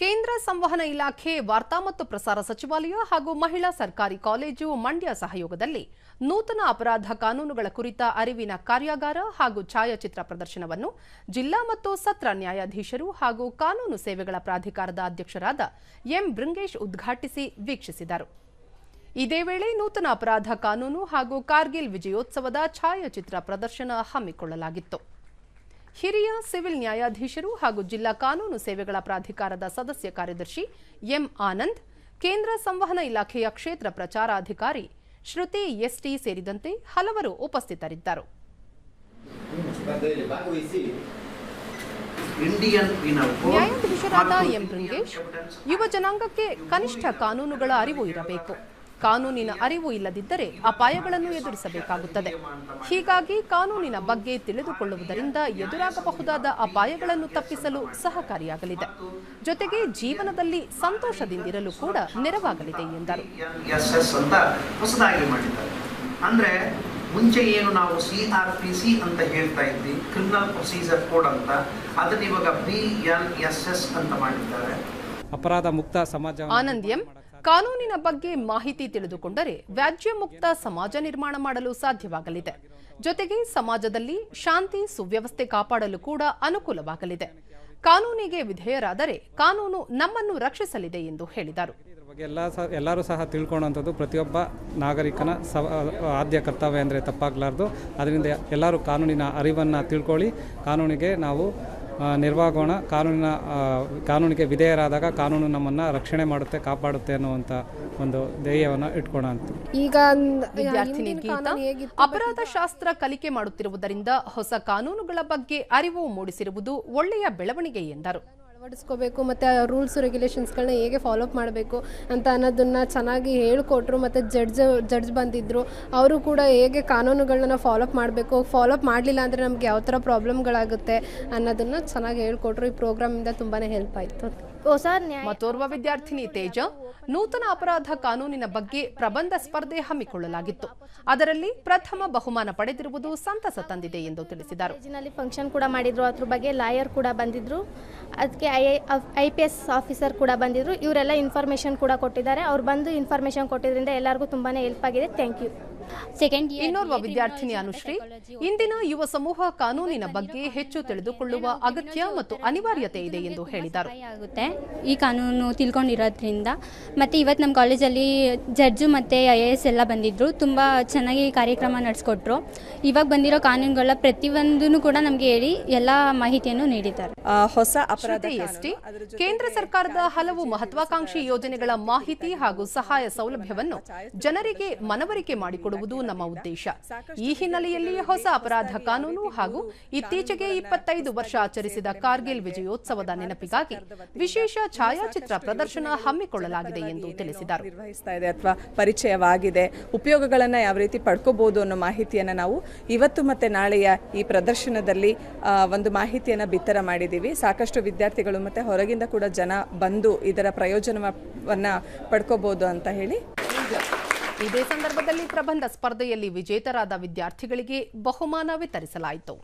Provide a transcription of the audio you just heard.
ಕೇಂದ್ರ ಸಂವಹನ ಇಲಾಖೆ, ವಾರ್ತಾ ಮತ್ತು ಪ್ರಸಾರ ಸಚಿವಾಲಯ ಹಾಗೂ ಮಹಿಳಾ ಸರ್ಕಾರಿ ಕಾಲೇಜು, ಮಂಡ್ಯ ಸಹಯೋಗದಲ್ಲಿ ನೂತನ ಅಪರಾಧ ಕಾನೂನುಗಳ ಕುರಿತ ಅರಿವಿನ ಕಾರ್ಯಾಗಾರ ಹಾಗೂ ಛಾಯಾಚಿತ್ರ ಪ್ರದರ್ಶನವನ್ನು ಜಿಲ್ಲಾ ಮತ್ತು ಸತ್ರ ನ್ಯಾಯಾಧೀಶರು ಹಾಗೂ ಕಾನೂನು ಸೇವೆಗಳ ಪ್ರಾಧಿಕಾರದ ಅಧ್ಯಕ್ಷರಾದ ಎಂ. ಬೃಂಗೇಶ್ ಉದ್ಘಾಟಿಸಿ ವೀಕ್ಷಿಸಿದರು. ಇದೇ ವೇಳೆ ನೂತನ ಅಪರಾಧ ಕಾನೂನು ಹಾಗೂ ಕಾರ್ಗಿಲ್ ವಿಜಯೋತ್ಸವದ ಛಾಯಾಚಿತ್ರ ಪ್ರದರ್ಶನ ಹಮ್ಮಿಕೊಳ್ಳಲಾಗಿತ್ತು. ಹಿರಿಯ ಸಿವಿಲ್ ನ್ಯಾಯಾಧೀಶರು ಹಾಗೂ ಜಿಲ್ಲಾ ಕಾನೂನು ಸೇವೆಗಳ ಪ್ರಾಧಿಕಾರದ ಸದಸ್ಯ ಕಾರ್ಯದರ್ಶಿ ಎಂ ಆನಂದ್, ಕೇಂದ್ರ ಸಂವಹನ ಇಲಾಖೆಯ ಕ್ಷೇತ್ರ ಪ್ರಚಾರಾಧಿಕಾರಿ ಶ್ರುತಿ ಎಸ್ಟಿ ಸೇರಿದಂತೆ ಹಲವರು ಉಪಸ್ಥಿತರಿದ್ದರು. ನ್ಯಾಯಾಧೀಶರಾದ ಎಂ ಬೃಂಗೇಶ್ ಯುವ ಜನಾಂಗಕ್ಕೆ ಕನಿಷ್ಠ ಕಾನೂನುಗಳ ಅರಿವು ಇರಬೇಕು. ಕಾನೂನಿನ ಅರಿವು ಇಲ್ಲದಿದ್ದರೆ ಅಪಾಯಗಳನ್ನು ಎದುರಿಸಬೇಕಾಗುತ್ತದೆ. ಹೀಗಾಗಿ ಕಾನೂನಿನ ಬಗ್ಗೆ ತಿಳಿದುಕೊಳ್ಳುವುದರಿಂದ ಎದುರಾಗಬಹುದಾದ ಅಪಾಯಗಳನ್ನು ತಪ್ಪಿಸಲು ಸಹಕಾರಿಯಾಗಲಿದೆ. ಜೊತೆಗೆ ಜೀವನದಲ್ಲಿ ಸಂತೋಷದಿಂದಿರಲು ಕೂಡ ನೆರವಾಗಲಿದೆ ಎಂದರು. ಎಸ್ ಎಸ್ ಅಂತ ಹೊಸದಾಗಿ ಮಾಡಿದ್ದಾರೆ. ಅಂದ್ರೆ ಮುಂಚೆ ಏನು ನಾವು ಸಿ ಆರ್ ಪಿ ಸಿ ಅಂತ ಹೇಳ್ತಾ ಇದ್ವಿ ಕ್ರಿಮಿನಲ್ ಪ್ರೊಸೀಜರ್ ಕೋಡ್ ಅಂತ. ಅದನ್ನ ಇವಾಗ ಬಿ ಎಲ್ ಎಸ್ ಎಸ್ ಅಂತ ಮಾಡಿದ್ದಾರೆ. ಅಪರಾಧ ಮುಕ್ತ ಸಮಾಜ ಆನಂದ್ ಎಂ. ಕಾನೂನಿನ ಬಗ್ಗೆ ಮಾಹಿತಿ ತಿಳಿದುಕೊಂಡರೆ ವ್ಯಾಜ್ಯ ಮುಕ್ತ ಸಮಾಜ ನಿರ್ಮಾಣ ಮಾಡಲು ಸಾಧ್ಯವಾಗಲಿದೆ. ಜೊತೆಗೆ ಸಮಾಜದಲ್ಲಿ ಶಾಂತಿ, ಸುವ್ಯವಸ್ಥೆ ಕಾಪಾಡಲು ಕೂಡ ಅನುಕೂಲವಾಗಲಿದೆ. ಕಾನೂನಿಗೆ ವಿಧೇಯರಾದರೆ ಕಾನೂನು ನಮ್ಮನ್ನು ರಕ್ಷಿಸಲಿದೆ ಎಂದು ಹೇಳಿದರು. ಎಲ್ಲರೂ ಸಹ ತಿಳ್ಕೊಳ್ಳುವಂಥದ್ದು ಪ್ರತಿಯೊಬ್ಬ ನಾಗರಿಕನ ಆದ್ಯ ಕರ್ತವ್ಯ ಅಂದರೆ ತಪ್ಪಾಗಲಾರ್ದು. ಅದರಿಂದ ಎಲ್ಲರೂ ಕಾನೂನಿನ ಅರಿವನ್ನು ತಿಳ್ಕೊಳ್ಳಿ. ಕಾನೂನಿಗೆ ನಾವು ನಿರ್ವಾಗೋಣ ಕಾನೂನಿನ ಆ, ಕಾನೂನಿಗೆ ವಿಧೇಯರಾದಾಗ ಕಾನೂನು ನಮ್ಮನ್ನು ರಕ್ಷಣೆ ಮಾಡುತ್ತೆ ಕಾಪಾಡುತ್ತೆ ಅನ್ನುವಂಥ ಒಂದು ಧ್ಯೇಯವನ್ನು ಇಟ್ಕೋಣ ಅಂತ. ಈಗ ವಿದ್ಯಾರ್ಥಿನಿ ಗೀತಾ ಅಪರಾಧ ಶಾಸ್ತ್ರ ಕಲಿಕೆ ಮಾಡುತ್ತಿರುವುದರಿಂದ ಹೊಸ ಕಾನೂನುಗಳ ಬಗ್ಗೆ ಅರಿವು ಮೂಡಿಸಿರುವುದು ಒಳ್ಳೆಯ ಬೆಳವಣಿಗೆ ಎಂದರು. ಅಳವಡಿಸ್ಕೋಬೇಕು ಮತ್ತು ರೂಲ್ಸ್ ರೆಗ್ಯುಲೇಷನ್ಸ್ಗಳನ್ನ ಹೇಗೆ ಫಾಲೋ ಅಪ್ ಮಾಡಬೇಕು ಅಂತ ಅನ್ನೋದನ್ನ ಚೆನ್ನಾಗಿ ಹೇಳ್ಕೊಟ್ರು ಮತ್ತು ಜಡ್ಜ್ ಜಡ್ಜ್ ಬಂದಿದ್ದರು ಅವರು ಕೂಡ ಹೇಗೆ ಕಾನೂನುಗಳನ್ನ ಫಾಲೋಅಪ್ ಮಾಡಬೇಕು ಫಾಲೋ ಅಪ್ ಮಾಡಲಿಲ್ಲ ಅಂದರೆ ನಮಗೆ ಯಾವ ಥರ ಪ್ರಾಬ್ಲಮ್ಗಳಾಗುತ್ತೆ ಅನ್ನೋದನ್ನು ಚೆನ್ನಾಗಿ ಹೇಳ್ಕೊಟ್ರು. ಈ ಪ್ರೋಗ್ರಾಮಿಂದ ತುಂಬಾ ಹೆಲ್ಪ್ ಆಯಿತು. ಹೊಸ ನ್ಯಾಯ ಮತ್ತೋರ್ವ ವಿದ್ಯಾರ್ಥಿನಿ ತೇಜ ನೂತನ ಅಪರಾಧ ಕಾನೂನಿನ ಬಗ್ಗೆ ಪ್ರಬಂಧ ಸ್ಪರ್ಧೆ ಹಮ್ಮಿಕೊಳ್ಳಲಾಗಿತ್ತು. ಅದರಲ್ಲಿ ಪ್ರಥಮ ಬಹುಮಾನ ಪಡೆದಿರುವುದು ಸಂತಸ ತಂದಿದೆ ಎಂದು ತಿಳಿಸಿದರು. ಫಂಕ್ಷನ್ ಕೂಡ ಮಾಡಿದ್ರು ಅದ್ರ ಬಗ್ಗೆ ಲಾಯರ್ ಕೂಡ ಬಂದಿದ್ರು. ಅದಕ್ಕೆ I I P S officer ಕೂಡ ಬಂದಿದ್ರು. ಇವರೆಲ್ಲ ಇನ್ಫಾರ್ಮೇಶನ್ ಕೂಡ ಕೊಟ್ಟಿದ್ದಾರೆ. ಅವ್ರು ಬಂದು ಇನ್ಫಾರ್ಮೇಶನ್ ಕೊಟ್ಟಿದ್ರಿಂದ ಎಲ್ಲರಿಗೂ ತುಂಬಾ ಹೆಲ್ಪ್ ಆಗಿದೆ. ಥ್ಯಾಂಕ್ ಯು ಇನ್ನೋರ್ವ ವಿದ್ಯಾರ್ಥಿನಿ ಅನುಶ್ರೀ ಇಂದಿನ ಯುವ ಸಮೂಹ ಕಾನೂನಿನ ಬಗ್ಗೆ ಹೆಚ್ಚು ತಿಳಿದುಕೊಳ್ಳುವ ಅಗತ್ಯ ಮತ್ತು ಅನಿವಾರ್ಯತೆ ಇದೆ ಎಂದು ಹೇಳಿದರು. ಆಗುತ್ತೆ. ಈ ಕಾನೂನು ತಿಳ್ಕೊಂಡಿರೋದ್ರಿಂದ ಮತ್ತೆ ಇವತ್ತು ನಮ್ಮ ಕಾಲೇಜಲ್ಲಿ ಜಡ್ಜು ಮತ್ತೆ ಐ ಎ ಎಸ್ ಎಲ್ಲ ಬಂದಿದ್ರು. ತುಂಬ ಚೆನ್ನಾಗಿ ಕಾರ್ಯಕ್ರಮ ನಡೆಸ್ಕೊಟ್ರು. ಇವಾಗ ಬಂದಿರೋ ಕಾನೂನುಗಳ ಪ್ರತಿಯೊಂದೂ ಕೂಡ ನಮಗೆ ಹೇಳಿ ಎಲ್ಲ ಮಾಹಿತಿಯನ್ನು ನೀಡಿದ್ದಾರೆ. ಹೊಸ ಅಪರಾಧ ಎಸ್ಟಿ ಕೇಂದ್ರ ಸರ್ಕಾರದ ಹಲವು ಮಹತ್ವಾಕಾಂಕ್ಷಿ ಯೋಜನೆಗಳ ಮಾಹಿತಿ ಹಾಗೂ ಸಹಾಯ ಸೌಲಭ್ಯವನ್ನು ಜನರಿಗೆ ಮನವರಿಕೆ ಮಾಡಿಕೊಡುವುದು ನಮ್ಮ ಉದ್ದೇಶ. ಈ ಹಿನ್ನೆಲೆಯಲ್ಲಿ ಹೊಸ ಅಪರಾಧ ಕಾನೂನು ಹಾಗೂ ಇತ್ತೀಚೆಗೆ ಇಪ್ಪತ್ತೈದು ವರ್ಷ ಆಚರಿಸಿದ ಕಾರ್ಗಿಲ್ ವಿಜಯೋತ್ಸವದ ನೆನಪಿಗಾಗಿ ವಿಶೇಷ ಛಾಯಾಚಿತ್ರ ಪ್ರದರ್ಶನ ಹಮ್ಮಿಕೊಳ್ಳಲಾಗಿದೆ ಎಂದು ತಿಳಿಸಿದರು. ನಿರ್ವಹಿಸ್ತಾ ಇದೆ ಅಥವಾ ಪರಿಚಯವಾಗಿದೆ. ಉಪಯೋಗಗಳನ್ನು ಯಾವ ರೀತಿ ಪಡ್ಕೋಬಹುದು ಅನ್ನೋ ಮಾಹಿತಿಯನ್ನು ನಾವು ಇವತ್ತು ಮತ್ತೆ ನಾಳೆಯ ಈ ಪ್ರದರ್ಶನದಲ್ಲಿ ಒಂದು ಮಾಹಿತಿಯನ್ನು ಬಿತ್ತರ ಮಾಡಿದ್ದೀವಿ. ಸಾಕಷ್ಟು ವಿದ್ಯಾರ್ಥಿಗಳು ಮತ್ತೆ ಹೊರಗಿಂದ ಕೂಡ ಜನ ಬಂದು ಇದರ ಪ್ರಯೋಜನವನ್ನು ಪಡ್ಕೋಬಹುದು ಅಂತ ಹೇಳಿ. ಇದೇ ಸಂದರ್ಭದಲ್ಲಿ ಪ್ರಬಂಧ ಸ್ಪರ್ಧೆಯಲ್ಲಿ ವಿಜೇತರಾದ ವಿದ್ಯಾರ್ಥಿಗಳಿಗೆ ಬಹುಮಾನ ವಿತರಿಸಲಾಯಿತು.